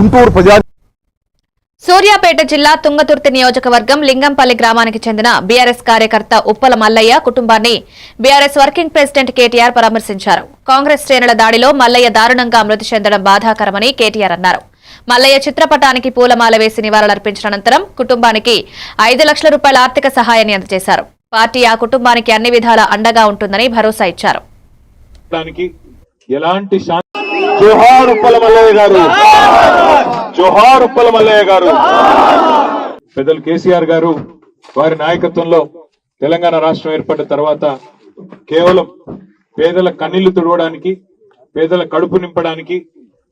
గుంటూరు ప్రజా సూర్యాపేట జిల్లా తుంగతుర్తి నియోజకవర్గం లింగంపల్లి గ్రామానికి చెందిన బీఆర్ఎస్ కార్యకర్త ఉప్పల మల్లయ్య కుటుంబాన్ని బీఆర్ఎస్ వర్కింగ్ ప్రెసిడెంట్ కేటీఆర్ పరామర్శించారు. కాంగ్రెస్ శ్రేణుల దాడిలో మల్లయ్య దారుణంగా మృతి చెందడం బాధాకరమని కేటీఆర్ అన్నారు. మల్లయ్య చిత్రపటానికి పూలమాల వేసి నివాళులర్పించిన అనంతరం కుటుంబానికి ఐదు లక్షల రూపాయల ఆర్థిక సహాయాన్ని అందజేశారు. పార్టీ ఆ కుటుంబానికి అన్ని విధాలా అండగా ఉంటుందని భరోసా ఇచ్చారు. ఎలాంటి జోహార్ ఉప్పల మల్లయ్య గారు. జోహార్! ఉప్పల మల్లయ్య గారు. పెద్దలు కేసీఆర్ గారు వారి నాయకత్వంలో తెలంగాణ రాష్ట్రం ఏర్పడిన తర్వాత కేవలం పేదల కన్నీళ్ళు తుడవడానికి పేదల కడుపు నింపడానికి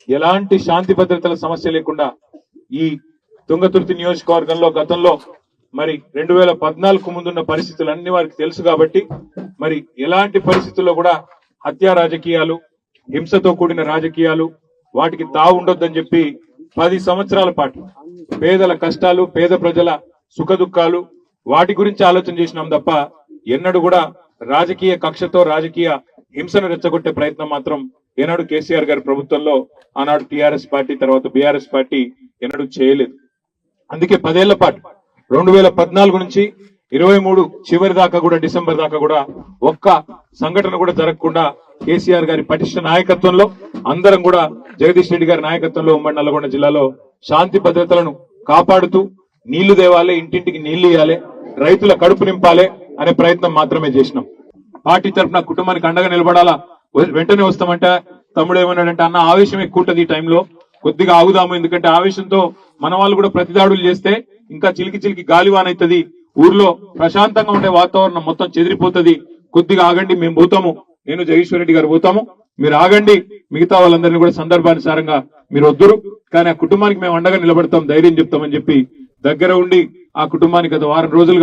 ఎలాంటి శాంతి భద్రతల సమస్య లేకుండా ఈ తుంగతుర్తి నియోజకవర్గంలో గతంలో మరి రెండు వేల పద్నాలుగు ముందున్న పరిస్థితులు అన్ని వారికి తెలుసు కాబట్టి మరి ఎలాంటి పరిస్థితుల్లో కూడా హత్యా రాజకీయాలు హింసతో కూడిన రాజకీయాలు వాటికి తావుండొద్దని చెప్పి పది సంవత్సరాల పాటు పేదల కష్టాలు పేద ప్రజల సుఖదుఖాలు వాటి గురించి ఆలోచన చేసినాం తప్ప ఎన్నడూ కూడా రాజకీయ కక్షతో రాజకీయ హింసను రెచ్చగొట్టే ప్రయత్నం మాత్రం ఏనాడు కేసీఆర్ గారి ప్రభుత్వంలో ఆనాడు టిఆర్ఎస్ పార్టీ తర్వాత బీఆర్ఎస్ పార్టీ ఎన్నడూ చేయలేదు. అందుకే పదేళ్ళ పాటు రెండు వేల పద్నాలుగు నుంచి ఇరవై మూడు చివరి దాకా కూడా డిసెంబర్ దాకా కూడా ఒక్క సంఘటన కూడా జరగకుండా కేసీఆర్ గారి పటిష్ట నాయకత్వంలో అందరం కూడా జగదీష్ రెడ్డి గారి నాయకత్వంలో ఉమ్మడి నల్లగొండ జిల్లాలో శాంతి భద్రతలను కాపాడుతూ నీళ్ళు తేవాలి ఇంటింటికి నీళ్ళు ఇవ్వాలి రైతుల కడుపు నింపాలి అనే ప్రయత్నం మాత్రమే చేసినాం. పార్టీ తరఫున కుటుంబానికి అండగా నిలబడాలా? వెంటనే వస్తామంటే. తమ్ముడు ఏమన్నాడంటే అన్న ఆవేశం ఎక్కువ ఉంటది ఈ టైంలో. కొద్దిగా ఆగుదాము. ఎందుకంటే ఆవేశంతో మన వాళ్ళు కూడా ప్రతిదాడులు చేస్తే ఇంకా చిలికి చిలికి గాలివాన్ అవుతుంది ఊర్లో ప్రశాంతంగా ఉండే వాతావరణం మొత్తం చెదిరిపోతది. కొద్దిగా ఆగండి మేము పోతాము. నేను జగేశ్వర్ రెడ్డి గారు పోతాము. మీరు ఆగండి. మిగతా వాళ్ళందరినీ కూడా సందర్భానుసారంగా మీరు వద్దురు. కానీ ఆ కుటుంబానికి మేము అండగా నిలబడతాం. ధైర్యం చెప్తామని చెప్పి దగ్గర ఉండి ఆ కుటుంబానికి గత వారం రోజులుగా